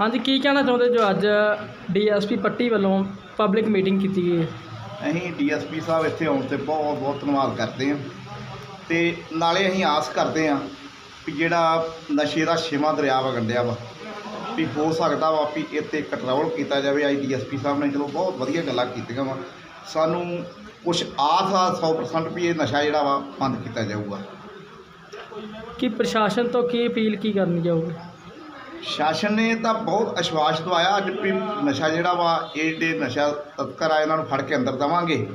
ਹਾਂਜੀ ਕੀ ਕਹਿਣਾ ਚਾਹੁੰਦੇ ਜੋ ਅੱਜ ਡੀਐਸਪੀ ਪੱਟੀ ਵੱਲੋਂ ਪਬਲਿਕ ਮੀਟਿੰਗ ਕੀਤੀ ਗਈ ਹੈ? ਅਸੀਂ ਡੀਐਸਪੀ ਸਾਹਿਬ ਇੱਥੇ ਆਉਣ ਤੇ ਬਹੁਤ ਬਹੁਤ ਧੰਨਵਾਦ ਕਰਦੇ ਹਾਂ। ਤੇ ਨਾਲੇ ਅਸੀਂ ਆਸ ਕਰਦੇ ਹਾਂ ਕਿ ਜਿਹੜਾ ਨਸ਼ੇ ਦਾ ਛੇਵਾਂ ਦਰਿਆ ਵਗਣ ਡਿਆ ਵਾ ਵੀ ਹੋ ਸਕਦਾ ਵਾ ਵੀ ਇੱਥੇ ਕੰਟਰੋਲ ਕੀਤਾ ਜਾਵੇ। ਆਈ ਡੀਐਸਪੀ ਸਾਹਿਬ ਨੇ ਚਲੋ ਬਹੁਤ ਵਧੀਆ ਗੱਲਾਂ ਕੀਤੀਆਂ ਵਾ। ਸਾਨੂੰ ਕੁਝ ਆਸ ਆ 100% ਵੀ ਇਹ ਨਸ਼ਾ ਜਿਹੜਾ ਵਾ ਬੰਦ ਕੀਤਾ ਜਾਊਗਾ। ਕੀ ਪ੍ਰਸ਼ਾਸਨ ਤੋਂ ਕੀ ਅਪੀਲ ਕੀ ਕਰਨੀ ਚਾਹੋਗੇ ਸ਼ਾਸਨ ਨੇ ਤਾਂ ਬਹੁਤ ਅਸ਼ਵਾਸ ਦਵਾਇਆ ਅੱਜ ਵੀ ਨਸ਼ਾ ਜਿਹੜਾ ਵਾ ਇਹ ਜਿਹੜੇ ਨਸ਼ਾ ਤਸਕਰ ਆ ਇਹਨਾਂ ਨੂੰ ਫੜ ਕੇ ਅੰਦਰ ਦੇਵਾਂਗੇ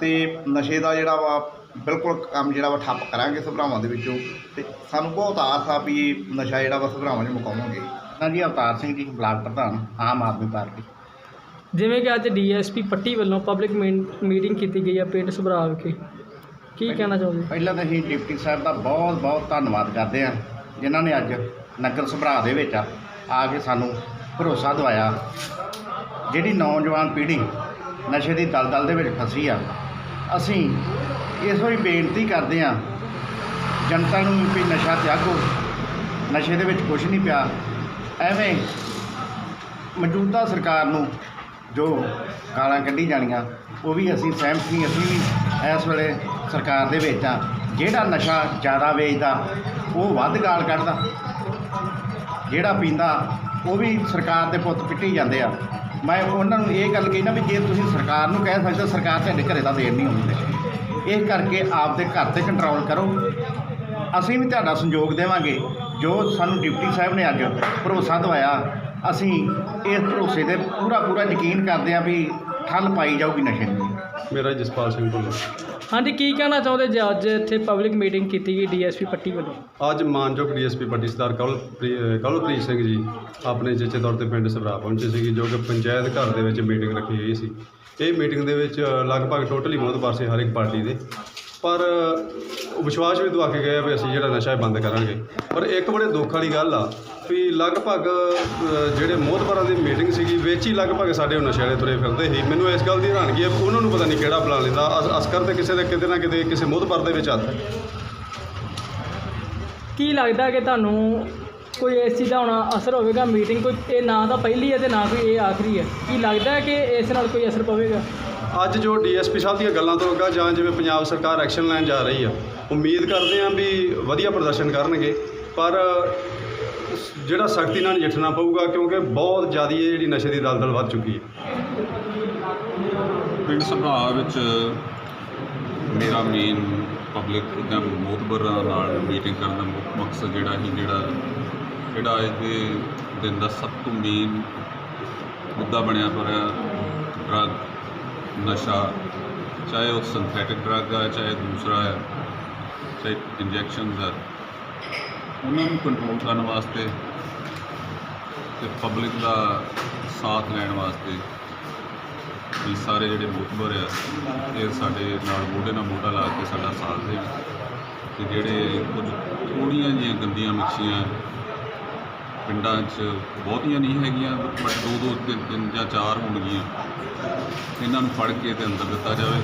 ਤੇ ਨਸ਼ੇ ਦਾ ਜਿਹੜਾ ਵਾ ਬਿਲਕੁਲ ਕੰਮ ਜਿਹੜਾ ਵਾ ਠੱਪ ਕਰਾਂਗੇ ਸਭਰਾਵਾਂ ਦੇ ਵਿੱਚੋਂ ਤੇ ਸਾਨੂੰ ਬਹੁਤ ਆਸ ਆ ਵੀ ਇਹ ਨਸ਼ਾ ਜਿਹੜਾ ਵਾ ਸਭਰਾਵਾਂ 'ਚ ਮੁਕਾਵਾਂਗੇ। ਹਾਂਜੀ ਅਵਤਾਰ ਸਿੰਘ ਜੀ ਬਲਾਕ ਪ੍ਰਧਾਨ ਆਮ ਆਦਮੀ ਪਾਰਟੀ। ਜਿਵੇਂ ਕਿ ਅੱਜ ਡੀਐਸਪੀ ਪੱਟੀ ਵੱਲੋਂ ਪਬਲਿਕ ਮੀਟਿੰਗ ਕੀਤੀ ਗਈ ਹੈ ਪਿੰਡ ਸੁਭਰਾ ਵਿਖੇ। ਕੀ ਕਹਿਣਾ ਚਾਹੋਗੇ? ਪਹਿਲਾਂ ਤਾਂ ਅਸੀਂ ਡਿਪਟੀ ਸਾਹਿਬ ਦਾ ਬਹੁਤ ਬਹੁਤ ਧੰਨਵਾਦ ਕਰਦੇ ਹਾਂ ਜਿਨ੍ਹਾਂ ਨੇ ਅੱਜ ਨਗਰ ਸੁਭਰਾ ਦੇ ਵਿੱਚ ਆ ਕੇ ਸਾਨੂੰ ਭਰੋਸਾ ਦਵਾਇਆ। ਜਿਹੜੀ ਨੌਜਵਾਨ ਪੀੜ੍ਹੀ ਨਸ਼ੇ ਦੀ ਦਲਦਲ ਦੇ ਵਿੱਚ ਫਸੀ ਆ ਅਸੀਂ ਇਹੋ ਹੀ ਬੇਨਤੀ ਕਰਦੇ ਹਾਂ ਜਨਤਾ ਨੂੰ ਵੀ ਨਸ਼ਾ ਤਿਆਗੋ ਨਸ਼ੇ ਦੇ ਵਿੱਚ ਕੁਝ ਨਹੀਂ ਪਿਆ। ਐਵੇਂ ਮੌਜੂਦਾ ਸਰਕਾਰ ਨੂੰ ਜੋ ਗਾਲਾਂ ਕੱਢੀ ਜਾਣੀਆਂ ਉਹ ਵੀ ਅਸੀਂ ਸਹਿਮਤ ਨਹੀਂ ਅਸੀਂ ਵੀ ਇਸ ਵੇਲੇ ਸਰਕਾਰ ਦੇ ਵਿੱਚ ਆ। ਜਿਹੜਾ ਨਸ਼ਾ ਜ਼ਿਆਦਾ ਵੇਚਦਾ ਉਹ ਵੱਧ ਗਾਲ ਕੱਢਦਾ। ਜਿਹੜਾ ਪੀਂਦਾ ਉਹ ਵੀ ਸਰਕਾਰ ਦੇ ਪੁੱਤ ਪਿੱਟੀ ਜਾਂਦੇ ਆ। ਮੈਂ ਉਹਨਾਂ ਨੂੰ ਇਹ ਗੱਲ ਕਹਿਣਾ ਵੀ ਜੇ ਤੁਸੀਂ ਸਰਕਾਰ ਨੂੰ ਕਹਿ ਸਕਦੇ ਹੋ, ਸਰਕਾਰ ਤੁਹਾਡੇ ਘਰੇ ਦਾ ਦੇਣ ਨਹੀਂ ਹੁੰਦੀ ਇਸ ਕਰਕੇ ਆਪਦੇ ਘਰ ਤੇ ਕੰਟਰੋਲ ਕਰੋ। ਅਸੀਂ ਵੀ ਤੁਹਾਡਾ ਸੰਯੋਗ ਦੇਵਾਂਗੇ। ਜੋ ਸਾਨੂੰ ਡਿਪਟੀ ਸਾਹਿਬ ਨੇ ਅੱਜ ਭਰੋਸਾ ਦਵਾਇਆ ਅਸੀਂ ਇਸ ਭਰੋਸੇ ਤੇ ਪੂਰਾ ਪੂਰਾ ਯਕੀਨ ਕਰਦੇ ਹਾਂ ਵੀ ਠੱਲ ਪਾਈ ਜਾਊਗੀ ਨਸ਼ੇ ਦੀ। ਮੇਰਾ ਜਸਪਾਲ ਸਿੰਘ ਢੁੱਲਰ ਹਾਂਜੀ ਕੀ ਕਹਿਣਾ ਚਾਹੁੰਦੇ ਜੀ? ਅੱਜ ਇੱਥੇ ਪਬਲਿਕ ਮੀਟਿੰਗ ਕੀਤੀ ਗਈ ਡੀਐਸਪੀ ਪੱਟੀ ਵੱਲੋਂ। ਅੱਜ ਮਾਨਯੋਗ ਡੀਐਸਪੀ ਪੱਟੀ ਸਰਦਾਰ ਕਵਲ ਕਵਲਪ੍ਰੀਤ ਸਿੰਘ ਜੀ ਆਪਣੇ ਚੇਚੇ ਤੌਰ ਤੇ ਪਿੰਡ ਸਭਰਾ ਪਹੁੰਚੇ ਸੀ ਜੋ ਕਿ ਪੰਚਾਇਤ ਘਰ ਦੇ ਵਿੱਚ ਮੀਟਿੰਗ ਰੱਖੀ ਗਈ ਸੀ। ਇਹ ਮੀਟਿੰਗ ਦੇ ਵਿੱਚ ਲਗਭਗ ਟੋਟਲੀ ਮੋਦਬਾਰ ਸੀ ਹਰ ਇੱਕ ਪਾਰਟੀ ਦੇ। ਪਰ ਵਿਸ਼ਵਾਸ ਵੀ ਦਵਾ ਕੇ ਗਏ ਆ ਵੀ ਅਸੀਂ ਜਿਹੜਾ ਨਸ਼ਾ ਹੈ ਬੰਦ ਕਰਾਂਗੇ। ਪਰ ਇੱਕ ਬੜੇ ਦੁੱਖ ਵਾਲੀ ਗੱਲ ਆ ਵੀ ਲਗਭਗ ਜਿਹੜੇ ਮੋਦਬਾਰਾਂ ਦੀ ਮੀਟਿੰਗ ਸੀਗੀ, ਵਿੱਚ ਹੀ ਲਗਭਗ ਸਾਡੇ ਉਹ ਨਸ਼ੇ ਵਾਲੇ ਤੁਰੇ ਫਿਰਦੇ ਸੀ। ਮੈਨੂੰ ਇਸ ਗੱਲ ਦੀ ਹੈਰਾਨਗੀ ਹੈ ਉਹਨਾਂ ਨੂੰ ਪਤਾ ਨਹੀਂ ਕਿਹੜਾ ਬੁਲਾ ਲੈਂਦਾ। ਅਸ- ਅਸਕਰ ਤੇ ਕਿਸੇ ਦੇ, ਕਿਤੇ ਨਾ ਕਿਤੇ ਕਿਸੇ ਮੋਦਬਾਰ ਦੇ ਵਿੱਚ ਹੱਥ ਹੈ। ਕੀ ਲੱਗਦਾ ਕਿ ਤੁਹਾਨੂੰ ਕੋਈ ਇਸ ਚੀਜ਼ ਦਾ ਹੋਣਾ ਅਸਰ ਹੋਵੇਗਾ ਮੀਟਿੰਗ? ਕੋਈ ਇਹ ਨਾ ਤਾਂ ਪਹਿਲੀ ਹੈ ਤੇ ਨਾ ਕੋਈ ਇਹ ਆਖਰੀ ਹੈ। ਕੀ ਲੱਗਦਾ ਕਿ ਇਸ ਨਾਲ ਕੋਈ ਅਸਰ ਪਵੇਗਾ? ਅੱਜ ਜੋ ਡੀਐਸਪੀ ਸਾਹਿਬ ਦੀਆਂ ਗੱਲਾਂ ਤੋਂ ਲੱਗਾ ਜਾਂ ਜਿਵੇਂ ਪੰਜਾਬ ਸਰਕਾਰ ਐਕਸ਼ਨ ਲੈਣ ਜਾ ਰਹੀ ਆ, ਉਮੀਦ ਕਰਦੇ ਹਾਂ ਵੀ ਵਧੀਆ ਪ੍ਰਦਰਸ਼ਨ ਕਰਨਗੇ, ਪਰ ਜਿਹੜਾ ਸਖਤੀ ਨਾਲ ਨਜਿੱਠਣਾ ਪਊਗਾ ਕਿਉਂਕਿ ਬਹੁਤ ਜ਼ਿਆਦਾ ਇਹ ਜਿਹੜੀ ਨਸ਼ੇ ਦੀ ਦਲਦਲ ਵੱਧ ਚੁੱਕੀ ਹੈ। ਪਿੰਡ ਸੁਭਾਅ ਵਿੱਚ ਮੇਰਾ ਮੇਨ ਪਬਲਿਕ ਜਾਂ ਮੋਤਬਰਾਂ ਨਾਲ ਮੀਟਿੰਗ ਕਰਨ ਦਾ ਮੁੱਖ ਮਕਸਦ ਜਿਹੜਾ ਸੀ ਜਿਹੜਾ ਜਿਹੜਾ ਅੱਜ ਦੇ ਦਿਨ ਦਾ ਸਭ ਤੋਂ ਮੇਨ ਮੁੱਦਾ ਬਣਿਆ ਪਰ ਡਰਗ ਨਸ਼ਾ, ਚਾਹੇ ਉਹ ਸਿੰਥੈਟਿਕ ਡਰੱਗ ਆ, ਚਾਹੇ ਦੂਸਰਾ ਹੈ ਚਾਹੇ ਇੰਜੈਕਸ਼ਨਸ ਆ, ਉਹਨਾਂ ਨੂੰ ਕੰਟਰੋਲ ਕਰਨ ਵਾਸਤੇ ਤੇ ਪਬਲਿਕ ਦਾ ਸਾਥ ਲੈਣ ਵਾਸਤੇ ਵੀ ਸਾਰੇ ਜਿਹੜੇ ਮੋਤਬਰ ਆ, ਇਹ ਸਾਡੇ ਨਾਲ ਮੋਢੇ ਨਾਲ ਮੋਢਾ ਲਾ ਕੇ ਸਾਡਾ ਸਾਥ ਦੇਣ ਤੇ ਜਿਹੜੇ ਕੁਝ ਥੋੜ੍ਹੀਆਂ ਜਿਹੀਆਂ ਗੰਦੀਆਂ ਮਿਕਸੀਆਂ ਪਿੰਡਾਂ 'ਚ ਬਹੁਤੀਆਂ ਨਹੀਂ ਹੈਗੀਆਂ ਬਟ ਦੋ ਦੋ ਤਿੰਨ ਤਿੰਨ ਜਾਂ ਚਾਰ ਹੋਣਗੀਆਂ। ਇਹਨਾਂ ਨੂੰ ਫੜ ਕੇ ਤੇ ਅੰਦਰ ਦਿੱਤਾ ਜਾਵੇ।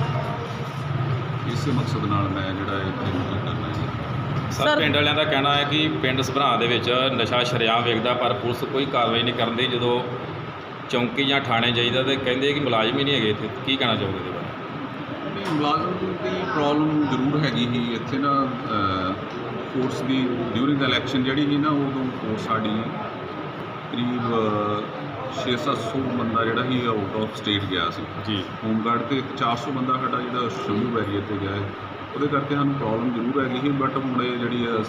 ਇਸੇ ਮਕਸਦ ਨਾਲ ਮੈਂ ਜਿਹੜਾ ਇਹ ਮੀਟਿੰਗ ਕਰਨਾ ਹੈ। ਸਰ- ਪਿੰਡ ਵਾਲਿਆਂ ਦਾ ਕਹਿਣਾ ਹੈ ਕਿ ਪਿੰਡ ਸਭਰਾ ਦੇ ਵਿੱਚ ਨਸ਼ਾ ਸ਼ਰੇਆਮ ਵੇਖਦਾ ਪਰ ਪੁਲਿਸ ਕੋਈ ਕਾਰਵਾਈ ਨਹੀਂ ਕਰਦੀ ਜਦੋਂ ਚੌਂਕੀ ਜਾਂ ਥਾਣੇ ਜਾਈਦਾ ਤੇ ਕਹਿੰਦੇ ਕਿ ਮੁਲਾਜ਼ਮ ਹੀ ਨਹੀਂ ਹੈਗੇ ਇੱਥੇ ਕੀ ਕਹਿਣਾ ਚਾਹੋਗੇ ਇਹਦੇ ਬਾਰੇ? ਮੁਲਾਜ਼ਮ ਦੀ ਪ੍ਰੋਬਲਮ ਜ਼ਰੂਰ ਹੈਗੀ ਸੀ ਇੱਥੇ ਨਾ ਫੋਰਸ ਦੀ ਡਿਊਰਿੰਗ ਦਾ ਇਲੈਕਸ਼ਨ ਜਿਹੜੀ ਸੀ ਨਾ ਉਦੋਂ ਫੋਰਸ ਸਾਡੀ ਕਰੀਬ 6-700 ਬੰਦਾ ਜਿਹੜਾ ਸੀ ਆਊਟ ਆਫ ਸਟੇਟ ਗਿਆ ਸੀ। ਜੀ। ਹੋਮਗਾਰਡ ਤੇ 400 ਬੰਦਾ ਸਾਡਾ ਜਿਹੜਾ ਸ਼ੰਭੂ ਏਰੀਆ ਤੇ ਗਿਆ ਹੈ। ਉਹਦੇ ਕਰਕੇ ਸਾਨੂੰ ਪ੍ਰੋਬਲਮ ਜ਼ਰੂਰ ਹੈਗੀ ਸੀ ਬਟ ਹੁਣ ਇਹ ਜਿਹੜੀ ਹੈ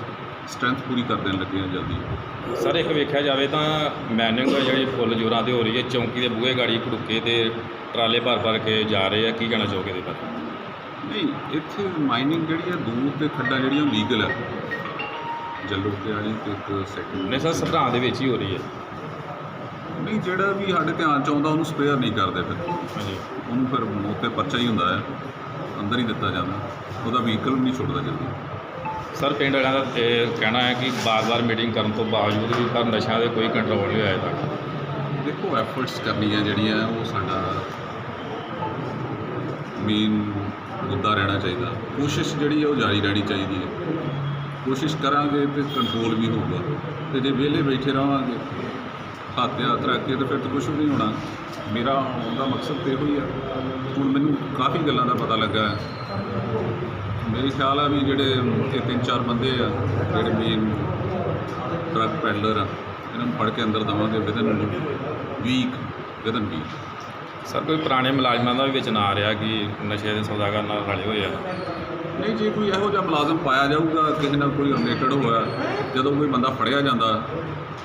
ਸਟਰੈਂਥ ਪੂਰੀ ਕਰ ਦੇਣ ਲੱਗੇ ਆ ਜਲਦੀ। ਸਰ ਇੱਕ ਵੇਖਿਆ ਜਾਵੇ ਤਾਂ ਮੈਨਿੰਗ ਜਿਹੜੀ ਫੁੱਲ ਜੋਰਾਂ ਤੇ ਹੋ ਰਹੀ ਹੈ ਚੌਂਕੀ ਦੇ ਬੂਹੇ ਗਾੜੀ ਘੜੁੱਕੇ ਤੇ ਟਰਾਲੇ ਭਰ ਭਰ ਕੇ ਜਾ ਰਹੇ ਆ ਕੀ ਕਹਿਣਾ ਚਾਹੋਗੇ ਇਹਦੇ ਬਾਰੇ? ਨਹੀਂ ਇੱਥੇ ਮਾਈਨਿੰਗ ਜਿਹੜੀ ਹੈ ਦੂਰ ਤੇ ਖੱਡਾਂ ਜਿਹੜੀਆਂ ਲੀਗਲ ਹੈ ਜੱਲੂ ਤੇ ਵਾਲੀ ਤੇ ਇੱਕ ਸੈਕਿੰਡ ਨਹੀਂ ਸਰ ਸਭਰਾ ਦੇ ਵਿੱਚ ਹੀ ਹੋ ਰਹੀ ਹੈ। ਨਹੀਂ ਜਿਹੜਾ ਵੀ ਸਾਡੇ ਧਿਆਨ ਚ ਆਉਂਦਾ ਉਹਨੂੰ ਸਪੇਅਰ ਨਹੀਂ ਕਰਦੇ ਫਿਰ। ਹਾਂਜੀ। ਉਹਨੂੰ ਫਿਰ ਮੌਤ ਪਰਚਾ ਹੀ ਹੁੰਦਾ ਹੈ। ਅੰਦਰ ਹੀ ਦਿੱਤਾ ਜਾਂਦਾ। ਉਹਦਾ ਵਹੀਕਲ ਵੀ ਨਹੀਂ ਛੁੱਟਦਾ ਜਲਦੀ। ਸਰ ਪਿੰਡ ਵਾਲਿਆਂ ਦਾ ਇਹ ਕਹਿਣਾ ਹੈ ਕਿ ਬਾਰ-ਬਾਰ ਮੀਟਿੰਗ ਕਰਨ ਤੋਂ ਬਾਵਜੂਦ ਵੀ ਪਰ ਨਸ਼ਿਆਂ ਦੇ ਕੋਈ ਕੰਟਰੋਲ ਨਹੀਂ ਹੋਇਆ ਤੱਕ। ਦੇਖੋ ਐਫਰਟਸ ਕਰਨੀਆਂ ਜਿਹੜੀਆਂ ਉਹ ਸਾਡਾ ਮੇਨ ਮੁੱਦਾ ਰਹਿਣਾ ਚਾਹੀਦਾ। ਕੋਸ਼ਿਸ਼ ਜਿਹੜੀ ਹੈ ਉਹ ਜਾਰੀ ਰਹਿਣੀ ਚਾਹੀਦੀ ਹੈ। ਕੋਸ਼ਿਸ਼ ਕਰਾਂਗੇ ਤੇ ਕੰਟਰੋਲ ਵੀ ਹੋਊਗਾ। ਤੇ ਜੇ ਵਿਹਲੇ ਬੈਠੇ ਰਹਾਂਗੇ, ਹੱਥ ਹੱਥ ਰੱਖ ਕੇ ਤੇ ਫਿਰ ਤਾਂ ਕੁਝ ਵੀ ਨਹੀਂ ਹੋਣਾ। ਮੇਰਾ ਆਉਣ ਦਾ ਮਕਸਦ ਤੇ ਇਹੋ ਹੀ ਆ। ਹੁਣ ਮੈਨੂੰ ਕਾਫੀ ਗੱਲਾਂ ਦਾ ਪਤਾ ਲੱਗਾ ਹੈ। ਮੇਰੇ ਖਿਆਲ ਆ ਵੀ ਜਿਹੜੇ ਇਹ ਤਿੰਨ ਚਾਰ ਬੰਦੇ ਆ, ਜਿਹੜੇ ਮੇਨ ਟਰੱਕ ਪੈਡਲਰ ਆ, ਇਹਨਾਂ ਨੂੰ ਫੜ ਕੇ ਅੰਦਰ ਦਵਾਂਗੇ within week within week sir ਕੋਈ ਪੁਰਾਣੇ ਮੁਲਾਜ਼ਮਾਂ ਦਾ ਵੀ ਵਿੱਚ ਨਾਂ ਆ ਰਿਹਾ ਕਿ ਨਸ਼ੇ ਦੇ ਸੌਦਾਗਰ ਨਾਲ ਰਲੇ ਹੋਏ ਆ? ਨਹੀਂ ਜੇ ਕੋਈ ਇਹੋ ਜਿਹਾ ਮੁਲਾਜ਼ਮ ਪਾਇਆ ਜਾਊਗਾ ਕਿਸੇ ਨਾਲ ਕੋਈ ਰਿਲੇਟਡ ਹੋਇਆ ਜਦੋਂ ਕੋਈ ਬੰਦਾ ਫੜਿਆ ਜਾਂਦਾ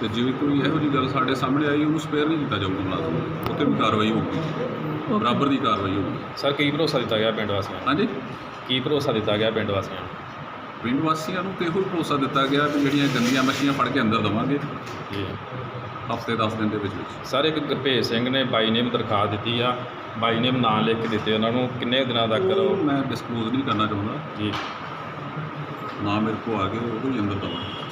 ਤੇ ਜੇ ਕੋਈ ਇਹੋ ਜਿਹੀ ਗੱਲ ਸਾਡੇ ਸਾਹਮਣੇ ਆਈ ਉਹਨੂੰ ਸਪੇਅਰ ਨਹੀਂ ਕੀਤਾ ਜਾਊਗਾ ਮੁਲਾਜ਼ਮ ਉੱਤੇ ਵੀ ਕਾਰਵਾਈ ਹੋਊਗੀ। ਬਰਾਬਰ ਦੀ ਕਾਰਵਾਈ ਹੋਊਗੀ। ਸਰ ਕੀ ਭਰੋਸਾ ਦਿੱਤਾ ਗਿਆ ਪਿੰਡ ਵਾਸੀਆਂ ਨੂੰ? ਹਾਂਜੀ? ਕੀ ਭਰੋਸਾ ਦਿੱਤਾ ਗਿਆ ਪਿੰਡ ਵਾਸੀਆਂ ਨੂੰ? ਪਿੰਡ ਵਾਸੀਆਂ ਨੂੰ ਤੇ ਇਹੋ ਹੀ ਭਰੋਸਾ ਦਿੱਤਾ ਗਿਆ ਵੀ ਜਿਹੜੀਆਂ ਗੰਦੀਆਂ ਮੱਛੀਆਂ ਫੜ ਕੇ ਅੰਦਰ ਦਵਾਂਗੇ? ਜੀ। ਹਫ਼ਤੇ 10 ਦਿਨ ਦੇ ਵਿੱਚ ਵਿੱਚ। ਸਰ ਇੱਕ ਗੁਰਭੇਜ ਸਿੰਘ ਨੇ ਬਾਈ ਨੇਮ ਦਰਖਾਸਤ ਦਿੱਤੀ ਆ। ਬਾਈ ਨੇਮ ਨਾਂ ਲਿਖ ਕੇ ਦਿੱਤੇ ਉਹਨਾਂ ਨੂੰ। ਕਿੰਨੇ ਦਿਨਾਂ ਤੱਕ ਉਹ ਮੈਂ ਡਿਸਕਲੋਜ਼ ਨਹੀਂ ਕਰਨਾ ਚਾਹੁੰਦਾ। ਜੀ। ਨਾ ਮੇਰੇ ਕੋ ਆ ਗਏ ਉਹ ਹੀ ਅੰਦਰ ਦਵਾਂਗੇ।